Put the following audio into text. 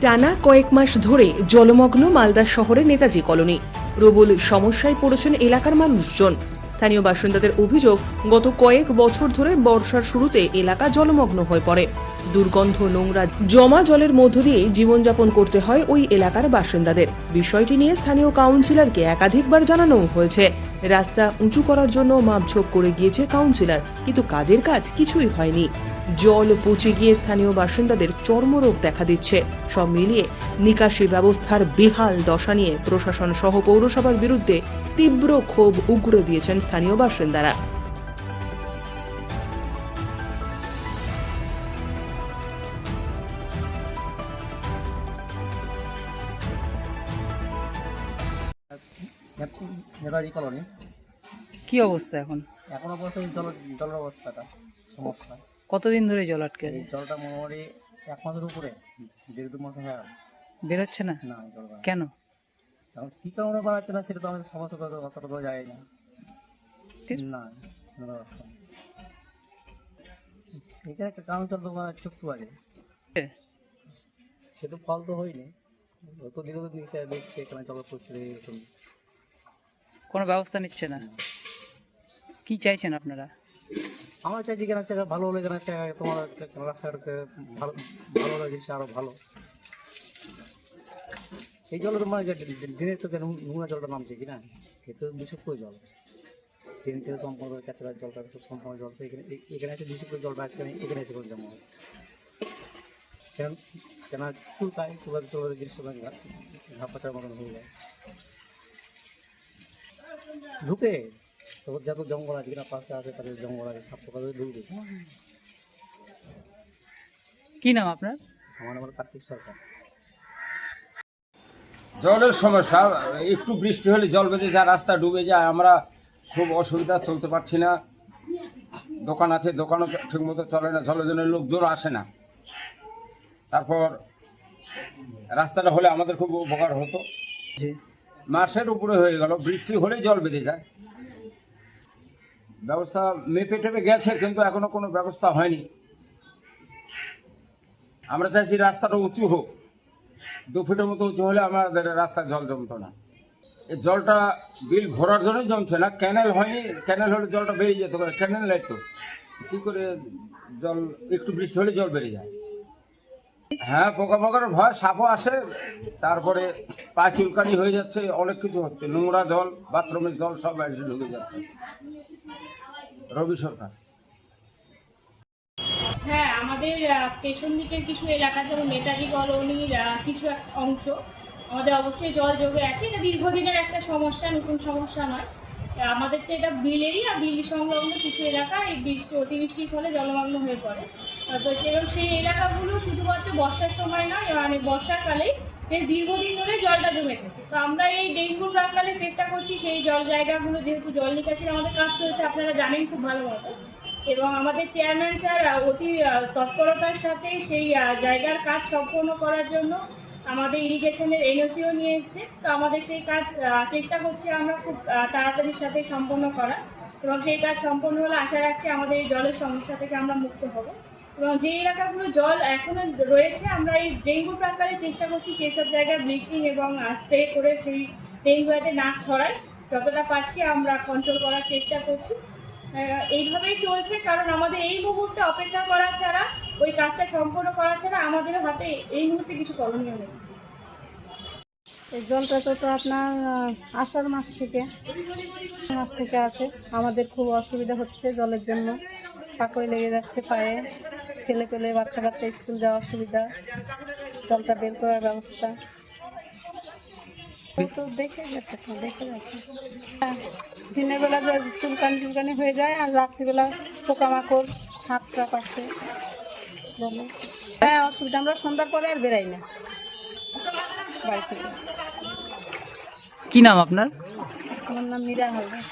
টানা কয়েক মাস ধরে জলমগ্ন মালদা শহরের নেতাজি কলোনি। প্রবল সমস্যায় পড়েছেন এলাকার মানুষজন। স্থানীয় বাসিন্দাদের অভিযোগ, গত কয়েক বছর ধরে বর্ষার শুরুতে এলাকা জলমগ্ন হয়ে পড়ে। দুর্গন্ধ, নোংরা, জমা জলের মধ্য দিয়ে জীবনযাপন করতে হয় ওই এলাকার বাসিন্দাদের। বিষয়টি নিয়ে স্থানীয় কাউন্সিলরকে একাধিকবার জানানো হয়েছে। রাস্তা উঁচু করার জন্য মাপঝোপ করে গিয়েছে কাউন্সিলর কিন্তু কাজের কাজ কিছুই হয়নি। জল পচে গিয়ে স্থানীয় বাসিন্দাদের চর্মরোগ দেখা দিচ্ছে। সব মিলিয়ে নিকাশি ব্যবস্থার বেহাল দশা নিয়ে প্রশাসন সহ পৌরসভার বিরুদ্ধে তীব্র ক্ষোভ উগ্র দিয়েছেন স্থানীয় বাসিন্দারা। নেতাজি কলোনি। কি অবস্থা এখন? এখন অবস্থা এই জল জলের অবস্থাটা সমস্যা। কতদিন ধরে জল আটকে আছে? জলটা মোটামুটি এক মাসের উপরে দেড় দু মাস হয়ে গেল। বেরোচ্ছে না? না জল কেন? এখন কী কারণে বাড়াচ্ছে না সেটা তো আমাদের সমস্যা করে অতটা তো যায় না না অবস্থা। এখানে একটা কারণ চল তো চুক্তু আছে সে তো ফল তো হয়নি। তো দীর্ঘদিন দেখছে এখানে জলের পরিস্থিতি এরকম। কোনো ব্যবস্থা নিচ্ছে না। কি চাইছেন আপনারা? আমরা চাইছি কেন সেটা ভালো হলে কেন সে তোমার রাস্তাটাকে ভালো ভালো লাগছে আরও ভালো। এই জলে তোমার দিনের তো নোংরা জলটা নামছে কি না? এ তো বিশুদ্ধ জল। ট্রেন থেকে সম্পূর্ণ কাঁচা জলটা, সব সম্পূর্ণ জল এখানে এখানে আছে বিশুদ্ধ জলটা আছে এখানে এসে করে জমা। কেন কেন চুলকায় চুলকাতে চলতে গ্রীষ্মকাল ঘা মতন হয়ে যায়। ঢুকে তো যত জঙ্গল আছে কিনা পাশে আছে তাদের জঙ্গল আছে সাপ পোকা ঢুকবে কি নাম আপনার? আমার আমার কার্তিক সরকার। জলের সমস্যা একটু বৃষ্টি হলে জল বেঁধে যায় রাস্তা ডুবে যায় আমরা খুব অসুবিধা চলতে পারছি না। দোকান আছে দোকানও ঠিকমতো চলে না জলের জন্য লোকজন আসে না। তারপর রাস্তাটা হলে আমাদের খুব উপকার হতো। মাসের উপরে হয়ে গেল, বৃষ্টি হলেই জল বেঁধে যায়। ব্যবস্থা মেপে টেপে গেছে, কিন্তু এখনও কোনো ব্যবস্থা হয়নি। আমরা চাইছি রাস্তাটা উঁচু হোক, দু ফুটের মতো উঁচু হলে আমাদের রাস্তায় জল জমতো না। এই জলটা বিল ভরার জন্যই জমছে না, ক্যানেল হয়নি, ক্যানেল হলে জলটা বেরিয়ে যেত ক্যানেল নাই তো। কী করে জল, একটু বৃষ্টি হলে জল বেরিয়ে যায়। হ্যাঁ পোকামাকড়ের ভয়, সাপও আসে, তারপরে পা চুলকানি হয়ে যাচ্ছে, অনেক কিছু হচ্ছে। নোংরা জল, বাথরুমের জল সব এসে ঢুকে যাচ্ছে। রবি সরকার। হ্যাঁ আমাদের পেছন দিকের কিছু এলাকা, যেমন নেতাজি কলোনির কিছু এক অংশ, আমাদের অবশ্যই জল জমে আছে। এটা দীর্ঘদিনের একটা সমস্যা, নতুন সমস্যা নয়। আমাদের তো এটা বিলেরই আর বিল সংলগ্ন কিছু এলাকা, এই বৃষ্টি, অতিবৃষ্টির ফলে জলমগ্ন হয়ে পড়ে। তো সেরকম সেই এলাকাগুলো শুধুমাত্র বর্ষার সময় নয় মানে বর্ষাকালে বেশ দীর্ঘদিন ধরে জলটা জমে থাকে। তো আমরা এই ডেঙ্গু প্রাকালে চেষ্টা করছি সেই জল জায়গাগুলো, যেহেতু জল নিকাশির আমাদের কাজ চলছে, আপনারা জানেন খুব ভালো মতো। এবং আমাদের চেয়ারম্যান স্যার অতি তৎপরতার সাথে সেই জায়গার কাজ সম্পূর্ণ করার জন্য আমাদের ইরিগেশনের এনওসিও নিয়ে এসছে। তো আমাদের সেই কাজ চেষ্টা করছি আমরা খুব তাড়াতাড়ির সাথে সম্পন্ন করার। এবং সেই কাজ সম্পন্ন হলে আশা রাখছি আমাদের এই জলের সমস্যা থেকে আমরা মুক্ত হব। এবং যে এলাকাগুলো জল এখনও রয়েছে, আমরা এই ডেঙ্গু প্রাকালে চেষ্টা করছি সেই সব জায়গায় ব্লিচিং এবং স্প্রে করে সেই ডেঙ্গু যাতে না ছড়ায় যতটা পারছি আমরা কন্ট্রোল করার চেষ্টা করছি। এইভাবেই চলছে, কারণ আমাদের এই মুহূর্তে অপেক্ষা করা ছাড়া, ওই কাজটা সম্পূর্ণ করা ছাড়া আমাদের হাতে এই মুহূর্তে কিছু করণীয় নেই। এই জলটা তো আপনার আষাঢ় মাস থেকে মাস থেকে আছে। আমাদের খুব অসুবিধা হচ্ছে জলের জন্য। পাকই লেগে যাচ্ছে পায়ে। ছেলে পেলে, বাচ্চা কাচ্চা স্কুল যাওয়া অসুবিধা। জলটা বের করার ব্যবস্থা। তো দেখে গেছে দেখে গেছে। দিনের বেলা চুলকানি চুলকানি হয়ে যায়, আর রাত্রিবেলা পোকামাকড়, সাপ টাপ আসে হ্যাঁ অসুবিধা। আমরা সন্ধ্যার পরে আর বেরাই না। বাড়ি থেকে। কি নাম আপনার? আমার নাম মীরা হালদার।